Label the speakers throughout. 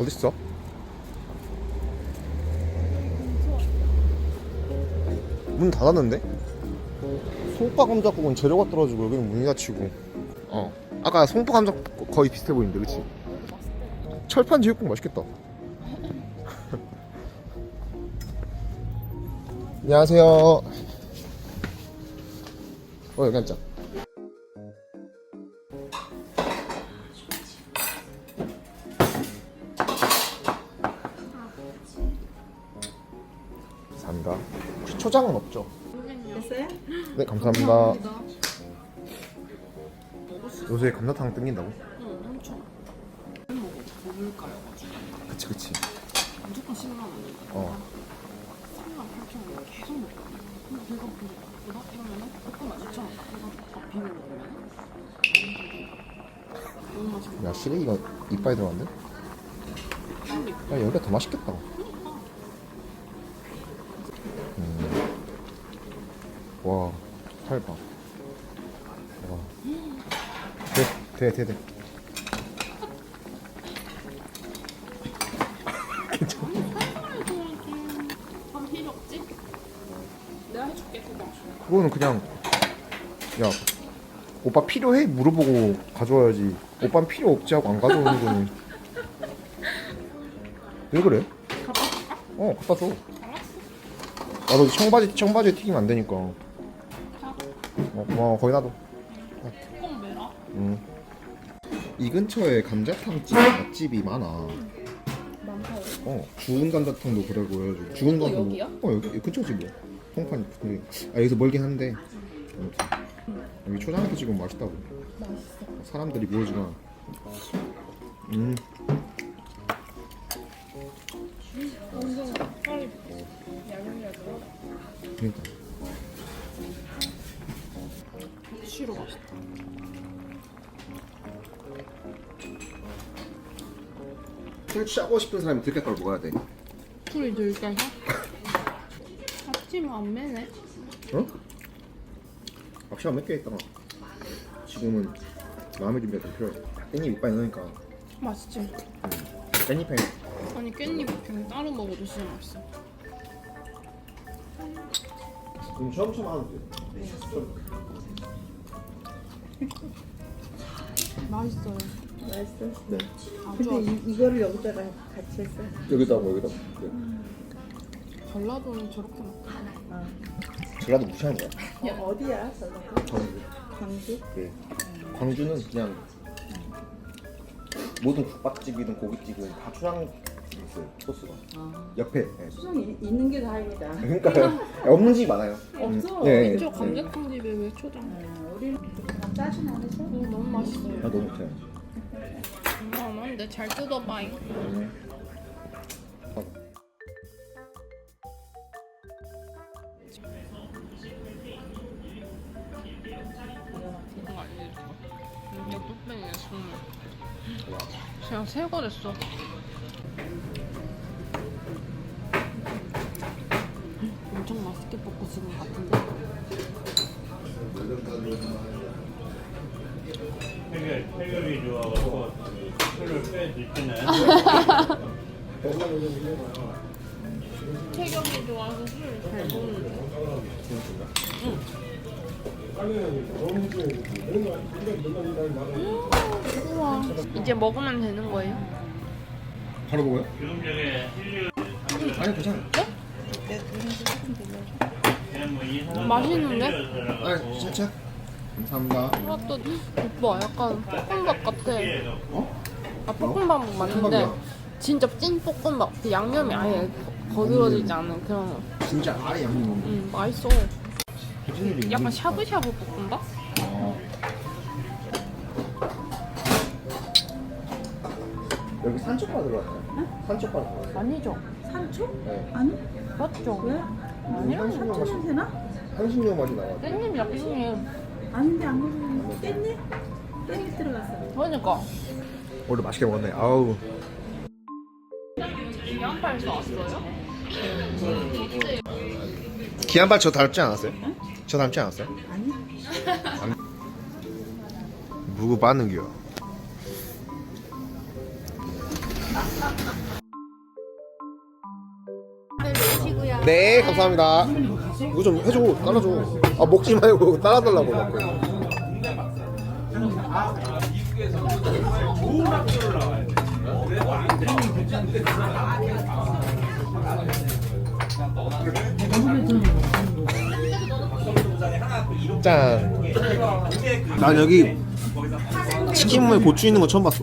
Speaker 1: 어딨어? 문 닫았는데? 송파 감자국은 재료가 떨어지고 여기는 문이 닫히고 어 아까 송파 감자국 거의 비슷해 보이는데 그치? 철판 제육국 맛있겠다 안녕하세요 어 여기 앉자 감사합니다 혹시 초장은 없죠?
Speaker 2: 됐어요?
Speaker 1: 네 감사합니다 요새 감자탕 땡긴다고?
Speaker 3: 응, 엄청. 먹어. 먹을까요?
Speaker 1: 그치 그치
Speaker 3: 무조건 10만 원이야.
Speaker 1: 어
Speaker 3: 3만 8천 원 계속 먹어. 근데 배가 부르다 이러면은 볶음밥 2천 원. 이거 밥 비벼 먹으면 너무 맛있어.
Speaker 1: 야 시래기가 이빨에 들어갔는데? 야 여기가 더 맛있겠다 와 살봐 와. 돼, 돼, 돼, 돼.
Speaker 3: 밥 필요 없지? 내가 해줄게 그거.
Speaker 1: 그거는 그냥 야 오빠 필요해? 물어보고 가져와야지 오빠는 필요 없지 하고 안 가져오는 거니 왜 그래? 어 갖다 줘 나도 청바지 청바지에 튀기면 안 되니까 어, 고마워 거기 놔둬
Speaker 3: 꼭 매라.
Speaker 1: 응. 이 근처에 감자탕집 맛집이 많아
Speaker 3: 많다고.
Speaker 1: 어 죽은 감자탕도 그러고 해가지고 죽은
Speaker 3: 또
Speaker 1: 감자탕
Speaker 3: 여기야?
Speaker 1: 어 여기 근처지 뭐 통판 여기 아 여기서 멀긴 한데 아무튼 여기 초장에서 찍으면 맛있다고
Speaker 3: 맛있어.
Speaker 1: 사람들이 모여주나 음
Speaker 3: 완전 빨리 야들야들.
Speaker 1: 그러니까
Speaker 3: 싫어 맛있다.
Speaker 1: 술 취하고 싶은 사람이 들깨가루 먹어야 돼
Speaker 3: 술이 들까서? 아침 안 매네.
Speaker 1: 어? 박시가 몇개 있다가 지금은 마음의 준비가 좀 필요해 깻잎 이빨에 넣으니까
Speaker 3: 맛있지?
Speaker 1: 깻잎에
Speaker 3: 아니 깻잎 그냥 따로 먹어도 진짜 맛있어.
Speaker 1: 그럼 처음 처음 하는 데
Speaker 3: 맛있어요.
Speaker 2: 맛있어.
Speaker 1: 네
Speaker 3: 아주
Speaker 2: 근데 이, 이거를 여기다가 같이 했어.
Speaker 1: 여기다 뭐 여기다 네.
Speaker 3: 전라도는 저렇게 먹고
Speaker 2: 아.
Speaker 1: 전라도 무시하는 거야
Speaker 2: 어, 어디야? 저거?
Speaker 1: 광주
Speaker 2: 광주?
Speaker 1: 네. 광주는 그냥 모든 국밥집이든 고깃집이든 다 초장 있어요 소스가
Speaker 2: 아.
Speaker 1: 옆에 네.
Speaker 2: 수정 이- 있는 게 다행이다.
Speaker 1: 그러니까 없는 집이 많아요
Speaker 2: 없어.
Speaker 1: 네.
Speaker 3: 저 감자탕 집에 왜 초장?
Speaker 2: 어, 우리는 짜증 안 해서.
Speaker 3: 어, 너무 맛있어요.
Speaker 1: 아 너무 못해
Speaker 3: 장난한데 잘 뜯어봐잉. 이거 알려줄까? 이게 뚝배기에. 그냥 새거 됐어. 지금 같은데?
Speaker 4: 해결, 해결이 좋아가지고 술을 빼드시네.
Speaker 3: 체격이 좋아서 술을 잘 먹는데. 우와. 이제 먹으면 되는 거예요?
Speaker 1: 바로 먹어요?
Speaker 4: 지금 저게 힐류
Speaker 1: 아니 괜찮아
Speaker 4: 그냥 뭐이 사람
Speaker 3: 맛있는데?
Speaker 1: 아 진짜 감사합니다
Speaker 3: 이것도 오빠 약간 볶음밥 같아.
Speaker 1: 어?
Speaker 3: 아 볶음밥 맞는데? 진짜 찐 볶음밥. 그 양념이 아예 거- 거들어지지 않은 그런. 거.
Speaker 1: 진짜 아예 양념 없는
Speaker 3: 음 맛있어. 약간 샤브샤브 볶음밥?
Speaker 1: 여기 산초파 들어갔어요 산초파 들어갔어요
Speaker 3: 아니죠.
Speaker 2: 산초?
Speaker 1: 네.
Speaker 2: 아니?
Speaker 3: 맞죠?
Speaker 2: 왜?
Speaker 3: 아니요.
Speaker 1: 향신료
Speaker 2: 산초
Speaker 1: 맛이
Speaker 2: 냄새나?
Speaker 1: 향신료 맛이 나와
Speaker 3: 깻잎 약간이.
Speaker 2: 아닌데 안 그러면 깻잎? 깻잎 들어갔어.
Speaker 3: 그러니까.
Speaker 1: 오늘 맛있게 먹었네 아우
Speaker 3: 양파에서 왔어요?
Speaker 1: 기안발 저 닮지 않았어요? 저 닮지 않았어요?
Speaker 2: 아니?
Speaker 1: 무구 빠는겨 네 감사합니다 이거 좀 해줘 따라줘 아 먹지 말고 따라달라고 자꾸. 짠. 난 여기 치킨무에 고추 있는 거 처음 봤어.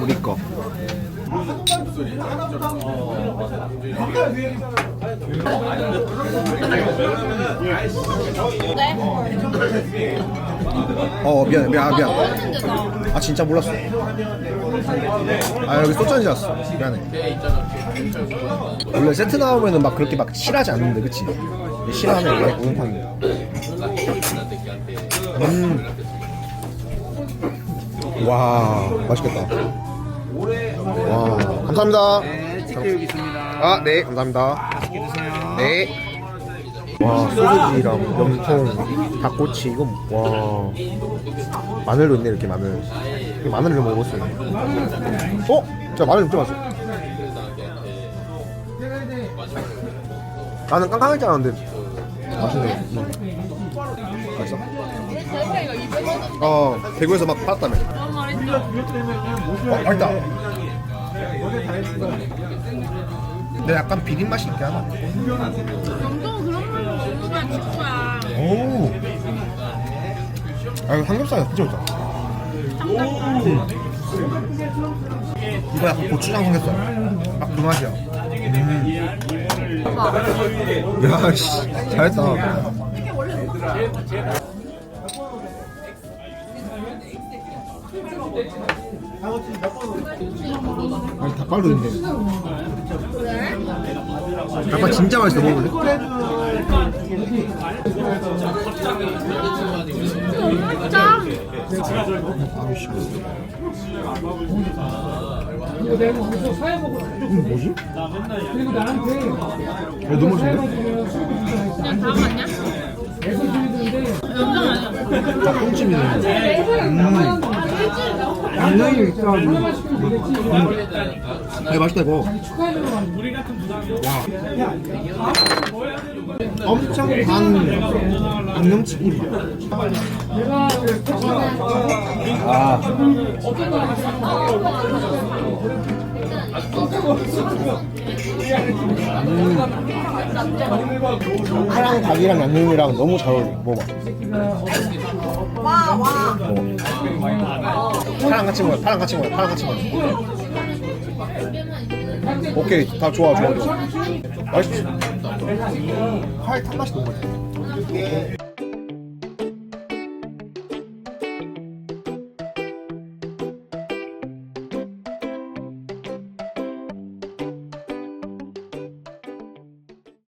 Speaker 1: 우리 거. 어 미안 미안 미안. 아 진짜 몰랐어. 아 여기 소전지 왔어. 미안해. 원래 세트 나오면은 막 그렇게 막 실하지 않는데 그치? 실하면 원래 우동탕이야. 음. 와 맛있겠다. 와 감사합니다.
Speaker 4: 네, 여기 있습니다.
Speaker 1: 아 네 감사합니다. 네. 와 소세지랑 염통, 닭꼬치 이건 와 마늘도 있네 이렇게 마늘. 이거 마늘을 먹었어요. 어? 자 마늘 좀 맛있어. 나는 깡깡할 줄 알았는데 맛있네. 음. 맛있어?
Speaker 3: 대파이가 200원
Speaker 1: 어 대구에서 막 팔았다며. 어 맛있다. 근데 약간 비린 맛이 있긴 하다.
Speaker 3: 정동 그런 걸로 먹으면 직구야.
Speaker 1: 오. 아 이거 삼겹살이 진짜 좋다. 이거 약간 고추장 삼겹살. 딱 그 맛이야. 음. 야, 씨, 잘했다. 아니 닭갈도 있네. 닭갈 진짜 맛있어 먹어볼래? 아우 씨.
Speaker 5: 이거 내가 사회
Speaker 1: 뭐지?
Speaker 5: 그리고 나한테
Speaker 1: 야, 너무 맛있는데?
Speaker 3: 그냥 다음 아니야?
Speaker 5: 애서 주는데
Speaker 3: 연장 아니야?
Speaker 1: 닭똥집이네. 음.
Speaker 5: 양념이 되겠지
Speaker 1: 아, 맛있다 이거.
Speaker 5: 같은
Speaker 1: 엄청 단 양념치킨이야.
Speaker 5: 내가
Speaker 1: 아. 음. 파랑 닭이랑 양념이랑 너무 잘 어울려. 먹어봐. 와, 와. 파랑 같이 먹어. 파랑 같이 먹어. 파랑 같이 먹어. 오케이. 다 좋아, 좋아, 좋아. 맛있어. 파의 탄 맛이 너무 맛있어.